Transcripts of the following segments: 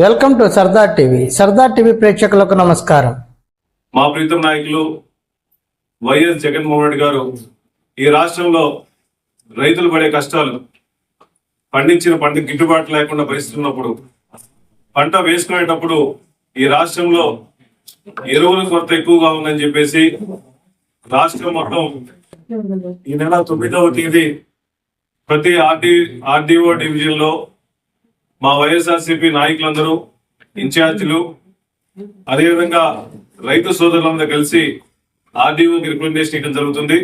Welcome to Sardar TV. Sardar TV ప్రేక్షకులకు నమస్కారం. మా ప్రీతం నాయకులు వైఎస్ జగన్మోహన్ రెడ్డి గారు ఈ రాష్ట్రంలో రైతులు పడే కష్టాలు పండించిన పంట గిట్టుబాటు లేకుండా పరిస్థితున్నప్పుడు పంట వేసుకునేటప్పుడు ఈ రాష్ట్రంలో ఎరువుల కొరత ఎక్కువగా ఉందని చెప్పేసి రాష్ట్రం మొత్తం ఈ నెల తొమ్మిదవ తేదీ ప్రతి ఆర్డి ఆర్డీఓ డివిజన్లో మా వైఎస్ఆర్సీపీ నాయకులందరూ ఇన్ఛార్జీలు అదేవిధంగా రైతు సోదరులందరూ కలిసి ఆర్డీఓకి రిప్రజెంటేషన్ ఇవ్వడం జరుగుతుంది.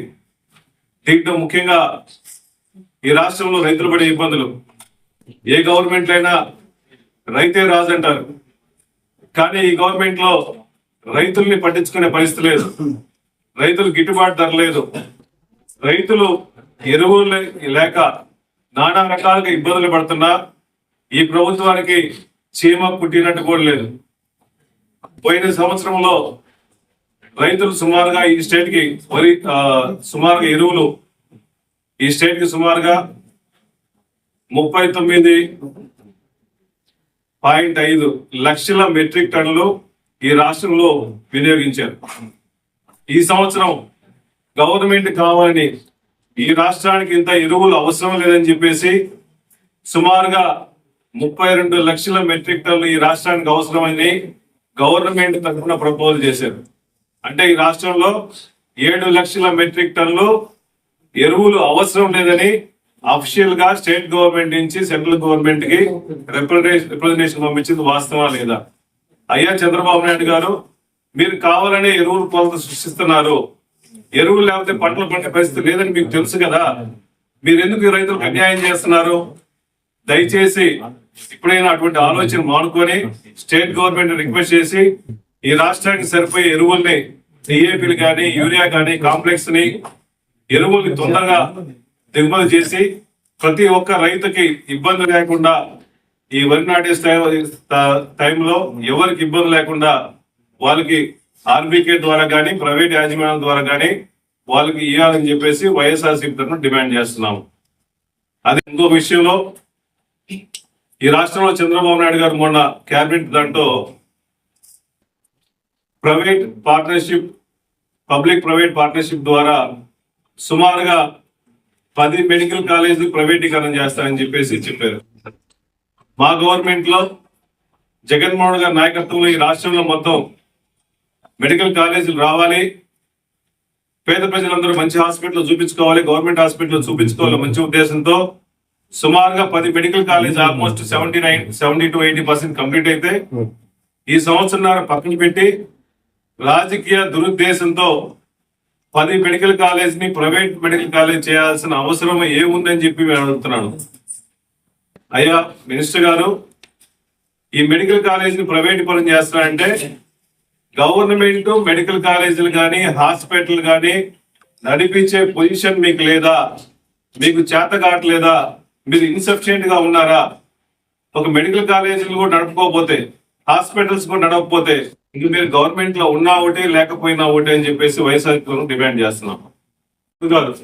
దీంట్లో ముఖ్యంగా ఈ రాష్ట్రంలో రైతులు పడే ఇబ్బందులు. ఏ గవర్నమెంట్ అయినా రైతే రాజు అంటారు కానీ ఈ గవర్నమెంట్లో రైతుల్ని పట్టించుకునే పరిస్థితి లేదు. రైతులు గిట్టుబాటు ధర లేదు. రైతులు ఎరువులు లేక నానా రకాలుగా ఇబ్బందులు పడుతున్నా ఈ ప్రభుత్వానికి చీమ పుట్టినట్టు కూడా లేదు. పోయిన సంవత్సరంలో రైతులు సుమారుగా ఈ స్టేట్కి వరి సుమారుగా ఎరువులు ఈ స్టేట్కి సుమారుగా ముప్పై తొమ్మిది పాయింట్ ఐదు లక్షల మెట్రిక్ టన్నులు ఈ రాష్ట్రంలో వినియోగించారు. ఈ సంవత్సరం గవర్నమెంట్ కావాలని ఈ రాష్ట్రానికి ఇంత ఎరువులు అవసరం లేదని చెప్పేసి సుమారుగా ముప్పై రెండు లక్షల మెట్రిక్ టన్నులు ఈ రాష్ట్రానికి అవసరమని గవర్నమెంట్ తరఫున ప్రపోజ్ చేశారు. అంటే ఈ రాష్ట్రంలో ఏడు లక్షల మెట్రిక్ టన్లు ఎరువులు అవసరం లేదని అఫీషియల్గా స్టేట్ గవర్నమెంట్ నుంచి సెంట్రల్ గవర్నమెంట్కి రిప్రజెంటేషన్ పంపించింది వాస్తవా లేదా? అయ్యా చంద్రబాబు నాయుడు గారు మీరు కావాలనే ఎరువులు కొలత సృష్టిస్తున్నారు. ఎరువులు లేకపోతే పంటలు పండే పరిస్థితి లేదని మీకు తెలుసు కదా. మీరు ఎందుకు రైతులకు అన్యాయం చేస్తున్నారు? దయచేసి ఇప్పుడైనా అటువంటి ఆలోచన మానుకొని స్టేట్ గవర్నమెంట్ రిక్వెస్ట్ చేసి ఈ రాష్ట్రానికి సరిపోయే ఎరువుల్ని డిఏపీలు కానీ యూరియా కానీ కాంప్లెక్స్ని ఎరువుల్ని తొందరగా దిగుమతి చేసి ప్రతి ఒక్క రైతుకి ఇబ్బంది లేకుండా ఈ వరి నాటే స్థాయి- టైంలో ఎవరికి ఇబ్బంది లేకుండా వాళ్ళకి ఆర్బీకే ద్వారా కానీ ప్రైవేట్ యాజమాన్యం ద్వారా కానీ వాళ్ళకి ఇవ్వాలని చెప్పేసి వైఎస్ఆర్సీపీ తరఫున డిమాండ్ చేస్తున్నాము. అది ఇంకో విషయంలో ఈ రాష్ట్రంలో చంద్రబాబు నాయుడు గారు మొన్న కేబినెట్ దాంట్లో private partnership public private partnership ద్వారా సుమారుగా పది మెడికల్ కాలేజీలు ప్రైవేటీకరణ చేస్తారని చెప్పేసి చెప్పారు. మా గవర్నమెంట్లో జగన్మోహన్ గారి నాయకత్వంలో ఈ రాష్ట్రంలో మొత్తం మెడికల్ కాలేజీలు రావాలి. పేద ప్రజలందరూ మంచి హాస్పిటల్ చూపించుకోవాలి. గవర్నమెంట్ హాస్పిటల్ చూపించుకోవాలి. మంచి ఉద్దేశంతో సుమారుగా పది medical college almost seventy nine seventy to eighty percent complete అయితే ఈ సంవత్సరం పక్కన పెట్టి రాజకీయ దురుద్దేశంతో పది మెడికల్ కాలేజ్ని ప్రైవేట్ మెడికల్ కాలేజ్ చేయాల్సిన అవసరం ఏముందని చెప్పి నేను అడుగుతున్నాను. అయ్యా మినిస్టర్ గారు ఈ మెడికల్ కాలేజ్ని ప్రైవేట్ పరం చేస్తారంటే గవర్నమెంట్ మెడికల్ కాలేజీలు కానీ హాస్పిటల్ కానీ నడిపించే పొజిషన్ మీకు లేదా? మీకు చేత కావట్లేదా? మీరు ఇన్సఫిషియెంట్గా ఉన్నారా? ఒక మెడికల్ కాలేజీలు కూడా నడపకపోతే హాస్పిటల్స్ కూడా నడవకపోతే ఇంక మీరు గవర్నమెంట్లో ఉన్నా ఒకటే లేకపోయినా ఒకటే అని చెప్పేసి వైఎస్ఆర్ డిమాండ్ చేస్తున్నాం. కాదు.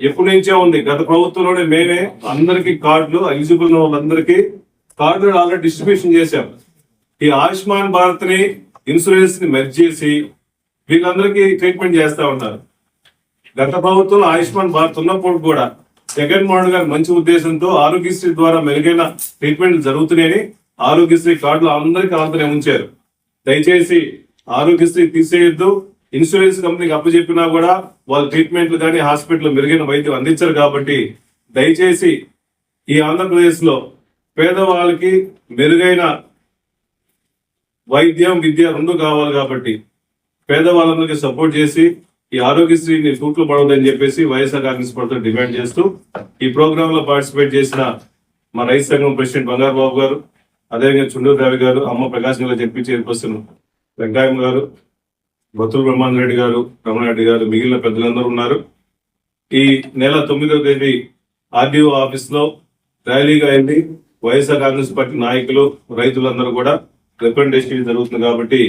ఎప్పటి నుంచే ఉంది. గత ప్రభుత్వంలోనే మేమే అందరికి కార్డులు ఎలిజిబుల్ వాళ్ళందరికీ కార్డులు ఆల్రెడీ డిస్ట్రిబ్యూషన్ చేశాం. ఈ ఆయుష్మాన్ భారత్ని ఇన్సూరెన్స్ని మెర్జ్ చేసి వీళ్ళందరికీ ట్రీట్మెంట్ చేస్తా ఉన్నారు. గత ప్రభుత్వంలో ఆయుష్మాన్ భారత్ ఉన్నప్పుడు కూడా జగన్మోహన్ గారి మంచి ఉద్దేశంతో ఆరోగ్యశ్రీ ద్వారా మెరుగైన ట్రీట్మెంట్ జరుగుతున్నాయని ఆరోగ్యశ్రీ కార్డులు అందరికీ అందులో ఉంచారు. దయచేసి ఆరోగ్యశ్రీ తీసేయొద్దు. ఇన్సూరెన్స్ కంపెనీకి అప్పచెప్పినా కూడా వాళ్ళ ట్రీట్మెంట్లు కానీ హాస్పిటల్ మెరుగైన వైద్యం అందించరు కాబట్టి దయచేసి ఈ ఆంధ్రప్రదేశ్లో పేదవాళ్ళకి మెరుగైన వైద్యం విద్య రెండు కావాలి కాబట్టి పేదవాళ్ళందరికీ సపోర్ట్ చేసి ఈ ఆరోగ్యశ్రీని తూట్లు పడవద్దని చెప్పేసి వైఎస్ఆర్ కాంగ్రెస్ పార్టీ డిమాండ్ చేస్తూ ఈ ప్రోగ్రామ్లో పార్టిసిపేట్ చేసిన మా రైతు సంఘం ప్రెసిడెంట్ బంగారు బాబు గారు అదేవిధంగా చుండూరు రావి గారు అమ్మ ప్రకాశం గారు చెప్పి చైర్పర్సన్ వెంకయ్య గారు బతుల బ్రహ్మాన్ రెడ్డి గారు రమణారెడ్డి గారు మిగిలిన పెద్దలందరూ ఉన్నారు. ఈ నెల తొమ్మిదవ తేదీ ఆర్డీఓ ఆఫీస్లో ర్యాలీగా అయింది వైఎస్ఆర్ కాంగ్రెస్ పార్టీ నాయకులు రైతులందరూ కూడా రిప్రజెంటేషన్ జరుగుతుంది కాబట్టి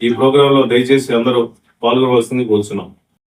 ఈ ప్రోగ్రామ్లో దయచేసి అందరూ పాల్గొనవలసింది కోరుతున్నాం